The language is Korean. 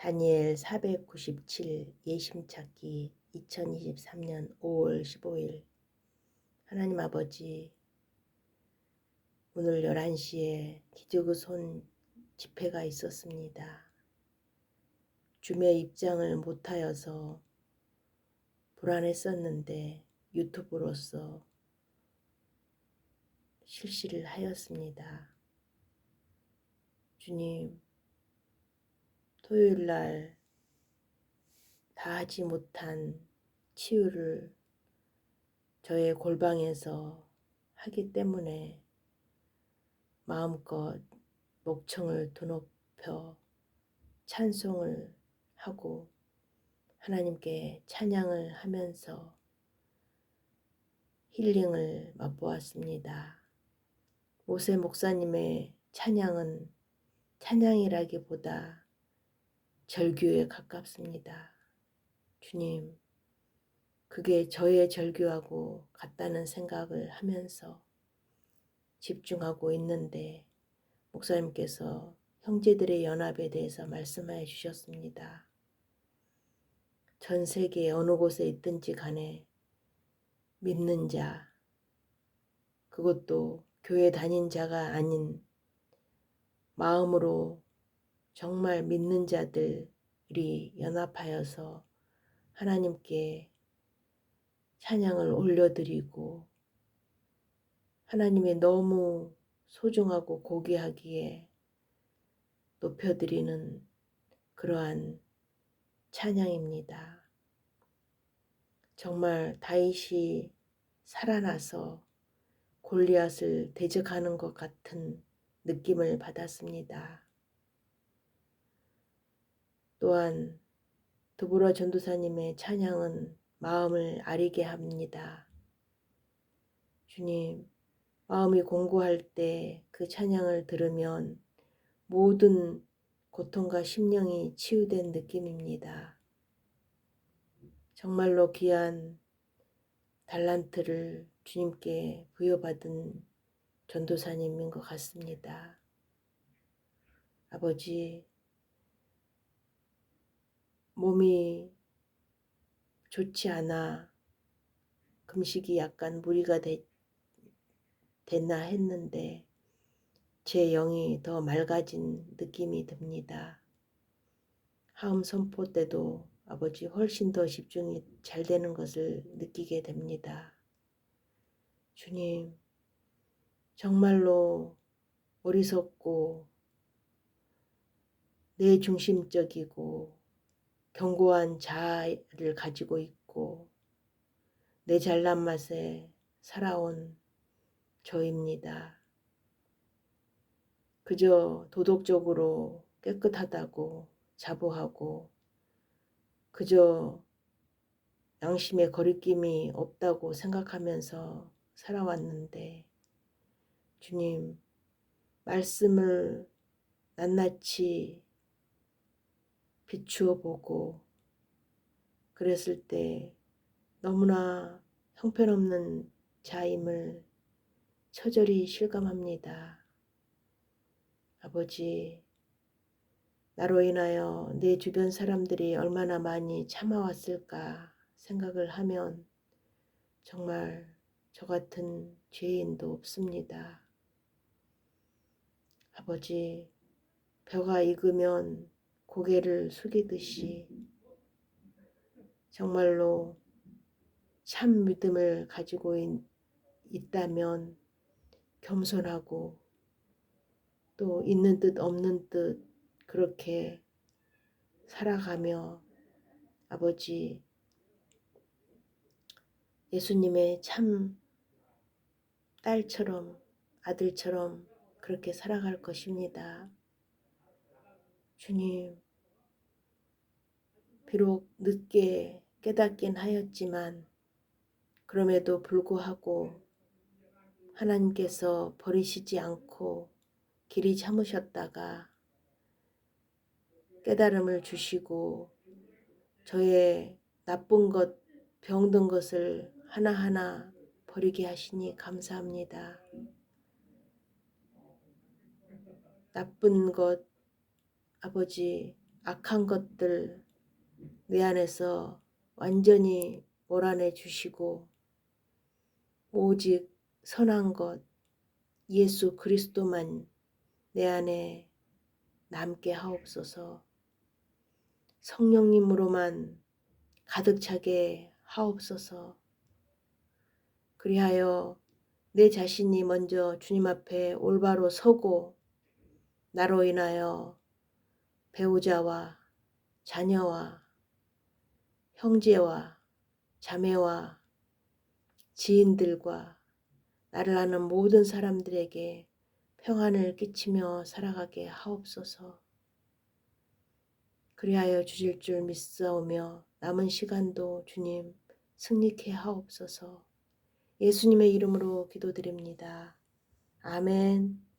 다니엘 497 예심찾기 2023년 5월 15일 하나님 아버지 오늘 11시에 기저귀손 집회가 있었습니다. 줌의 입장을 못하여서 불안했었는데 유튜브로서 실시를 하였습니다. 주님, 토요일 날 다 하지 못한 치유를 저의 골방에서 하기 때문에 마음껏 목청을 드높여 찬송을 하고 하나님께 찬양을 하면서 힐링을 맛보았습니다. 모세 목사님의 찬양은 찬양이라기보다 절규에 가깝습니다. 주님, 그게 저의 절규하고 같다는 생각을 하면서 집중하고 있는데 목사님께서 형제들의 연합에 대해서 말씀해 주셨습니다. 전 세계 어느 곳에 있든지 간에 믿는 자, 그것도 교회 다닌 자가 아닌 마음으로 정말 믿는 자들이 연합하여서 하나님께 찬양을 올려드리고 하나님의 너무 소중하고 고귀하기에 높여드리는 그러한 찬양입니다. 정말 다윗이 살아나서 골리앗을 대적하는 것 같은 느낌을 받았습니다. 또한 드보라 전도사님의 찬양은 마음을 아리게 합니다. 주님, 마음이 공고할 때 그 찬양을 들으면 모든 고통과 심령이 치유된 느낌입니다. 정말로 귀한 달란트를 주님께 부여받은 전도사님인 것 같습니다. 아버지, 몸이 좋지 않아 금식이 약간 무리가 되, 됐나 했는데 제 영이 더 맑아진 느낌이 듭니다. 하음 선포 때도 아버지 훨씬 더 집중이 잘 되는 것을 느끼게 됩니다. 주님, 정말로 어리석고 내 중심적이고 견고한 자아를 가지고 있고 내 잘난 맛에 살아온 저입니다. 그저 도덕적으로 깨끗하다고 자부하고 그저 양심의 거리낌이 없다고 생각하면서 살아왔는데 주님 말씀을 낱낱이 비추어 보고 그랬을 때 너무나 형편없는 자임을 처절히 실감합니다. 아버지, 나로 인하여 내 주변 사람들이 얼마나 많이 참아왔을까 생각을 하면 정말 저 같은 죄인도 없습니다. 아버지, 벼가 익으면 고개를 숙이듯이 정말로 참 믿음을 가지고 있, 있다면 겸손하고 또 있는 듯 없는 듯 그렇게 살아가며 아버지 예수님의 참 딸처럼 아들처럼 그렇게 살아갈 것입니다. 주님, 비록 늦게 깨닫긴 하였지만, 그럼에도 불구하고 하나님께서 버리시지 않고 길이 참으셨다가 깨달음을 주시고 저의 나쁜 것, 병든 것을 하나하나 버리게 하시니 감사합니다. 나쁜 것, 아버지 악한 것들 내 안에서 완전히 몰아내 주시고 오직 선한 것 예수 그리스도만 내 안에 남게 하옵소서. 성령님으로만 가득 차게 하옵소서. 그리하여 내 자신이 먼저 주님 앞에 올바로 서고 나로 인하여 배우자와 자녀와 형제와 자매와 지인들과 나를 아는 모든 사람들에게 평안을 끼치며 살아가게 하옵소서. 그리하여 주실 줄 믿사오며 남은 시간도 주님 승리케 하옵소서. 예수님의 이름으로 기도드립니다. 아멘.